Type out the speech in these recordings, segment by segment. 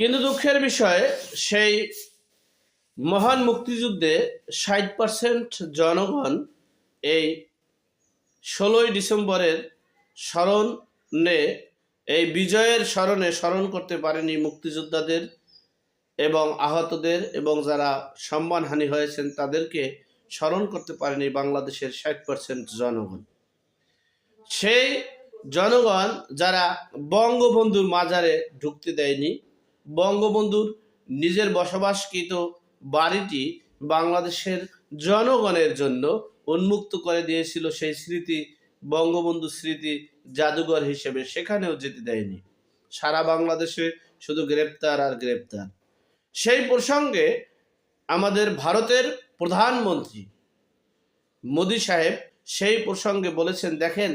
কিন্তু দুঃখের বিষয়, সেই মহান মুক্তিযুদ্ধে ষাট পার্সেন্ট জনগণ এই ষোলোই ডিসেম্বরের স্মরণে, এই বিজয়ের স্মরণে স্মরণ করতে পারেনি মুক্তিযোদ্ধাদের এবং আহতদের এবং যারা সম্মানহানি হয়েছেন তাদেরকে স্মরণ করতে পারেনি বাংলাদেশের ষাট পার্সেন্ট জনগণ। সেই জনগণ যারা বঙ্গবন্ধুর মাজারে ঢুকতে দেয়নি বঙ্গবন্ধুর নিজের বসবাসকৃত বাড়িটি বাংলাদেশের জনগণের জন্য উন্মুক্ত করে দিয়েছিল সেই স্মৃতি, বঙ্গবন্ধু স্মৃতি জাদুঘর হিসেবে সেখানেও যেতে দেয়নি। সারা বাংলাদেশে শুধু গ্রেপ্তার আর গ্রেপ্তার। সেই প্রসঙ্গে আমাদের ভারতের প্রধানমন্ত্রী মোদি সাহেব সেই প্রসঙ্গে বলেছেন, দেখেন,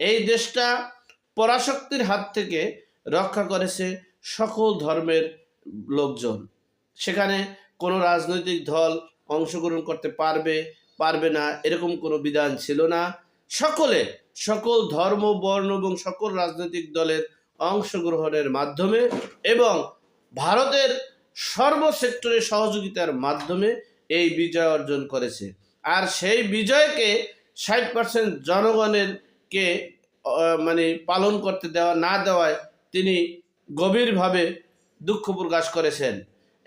এই দেশটা পরাশক্তির হাত থেকে রক্ষা করেছে সকল ধর্মের লোকজন। সেখানে কোনো রাজনৈতিক দল অংশগ্রহণ করতে পারবে পারবে না, এরকম কোনো বিধান ছিল না। সকলে, সকল ধর্ম, বর্ণ এবং সকল রাজনৈতিক দলের অংশগ্রহণের মাধ্যমে এবং ভারতের সর্বসেক্টরে সহযোগিতার মাধ্যমে এই বিজয় অর্জন করেছে। আর সেই বিজয়কে ষাট পার্সেন্ট জনগণের কে মানে পালন করতে দেওয়া, না দেওয়ায় তিনি গভীরভাবে দুঃখ প্রকাশ করেছেন।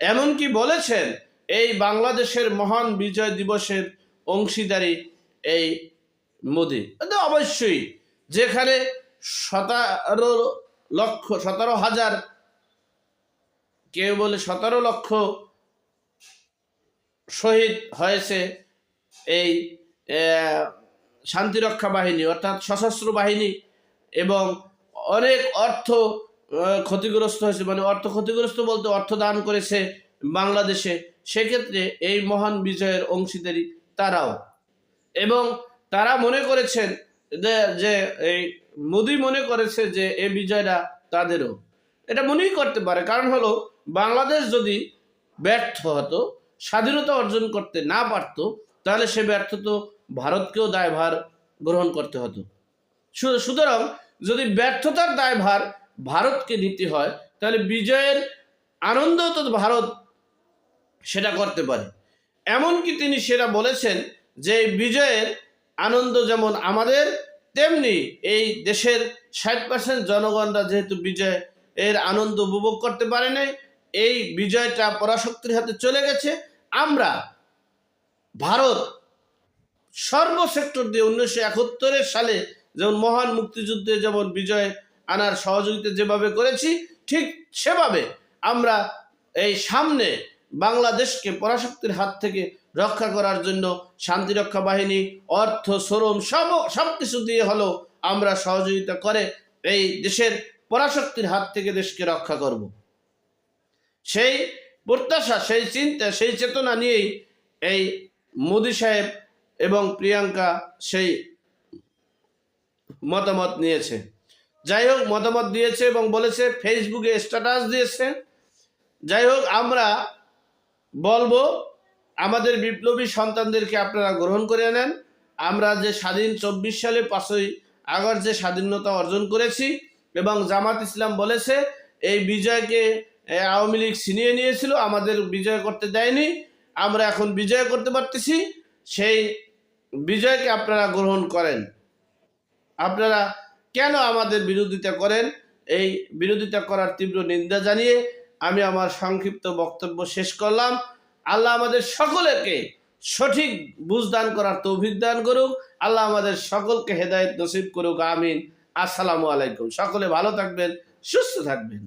এমনকি বলেছেন, এই বাংলাদেশের মহান বিজয় দিবসের অংশীদারি এই মোদি। অবশ্যই যেখানে সতেরো লক্ষ, সতেরো হাজার, কেউ বলে সতেরো লক্ষ শহীদ হয়েছে এই শান্তিরক্ষা বাহিনী, অর্থাৎ সশস্ত্র বাহিনী এবং অনেক অর্থ ক্ষতিগ্রস্ত হয়েছে। মানে অর্থ ক্ষতিগ্রস্ত বলতে অর্থ দান করেছে বাংলাদেশে। সেক্ষেত্রে এই মহান বিজয়ের অংশীদারি তারাও। এবং তারা মনে করেছেন যে এই মোদি মনে করেছে যে এই বিজয়টা তাদেরও। এটা মনেই করতে পারে। কারণ হলো, বাংলাদেশ যদি ব্যর্থ হতো, স্বাধীনতা অর্জন করতে না পারতো, তাহলে সে ব্যর্থ তো ভারতকেও দায়ভার গ্রহণ করতে হতো। সুতরাং যদি ব্যর্থতার দায়ভার ভারতকে নিতে হয়, তাহলে বিজয়ের আনন্দ তো ভারত সেটা করতে পারে। এমনকি তিনি সেটা বলেছেন যে বিজয়ের আনন্দ যেমন আমাদের, তেমনি এই দেশের ষাট পার্সেন্ট জনগণরা যেহেতু বিজয় এর আনন্দ উপভোগ করতে পারে নাই, এই বিজয়টা পরাশক্তির হাতে চলে গেছে। আমরা ভারত সর্বসেক্টর দিয়ে উনিশশো একাত্তরের সালে যেমন মহান মুক্তিযুদ্ধে যেমন বিজয় আনার সহযোগিতা যেভাবে করেছি, ঠিক সেভাবে আমরা এই সামনে বাংলাদেশকে পরাশক্তির হাত থেকে রক্ষা করার জন্য শান্তিরক্ষা বাহিনী, অর্থ, শ্রম, সব সব কিছু দিয়ে হলেও আমরা সহযোগিতা করে এই দেশের পরাশক্তির হাত থেকে দেশকে রক্ষা করব। সেই প্রত্যাশা, সেই চিন্তা, সেই চেতনা নিয়েই এই মোদি সাহেব এবং প্রিয়াঙ্কা সেই মতামত নিয়েছে। যাই হোক, মতামত দিয়েছে এবং বলেছে, ফেসবুকে স্ট্যাটাস দিয়েছে। যাই হোক, আমরা বলব, আমাদের বিপ্লবী সন্তানদেরকে আপনারা গ্রহণ করে নেন। আমরা যে স্বাধীন চব্বিশ সালে পাঁচই আগস্ট যে স্বাধীনতা অর্জন করেছি এবং জামাত ইসলাম বলেছে, এই বিজয়কে আওয়ামী লীগ ছিনিয়ে নিয়েছিল, আমাদের বিজয় করতে দেয়নি, আমরা এখন বিজয় করতে পারতেছি, সেই বিজয়কে আপনারা গ্রহণ করেন। আপনারা কেন আমাদের বিরোধিতা করেন? এই বিরোধিতা করার তীব্র নিন্দা জানিয়ে আমি আমার সংক্ষিপ্ত বক্তব্য শেষ করলাম। আল্লাহ আমাদের সকলকে সঠিক বুঝদান করার তৌফিক দান করুক। আল্লাহ আমাদের সকলকে হেদায়ত নসিব করুক। আমিন। আসসালামু আলাইকুম। সকলে ভালো থাকবেন, সুস্থ থাকবেন।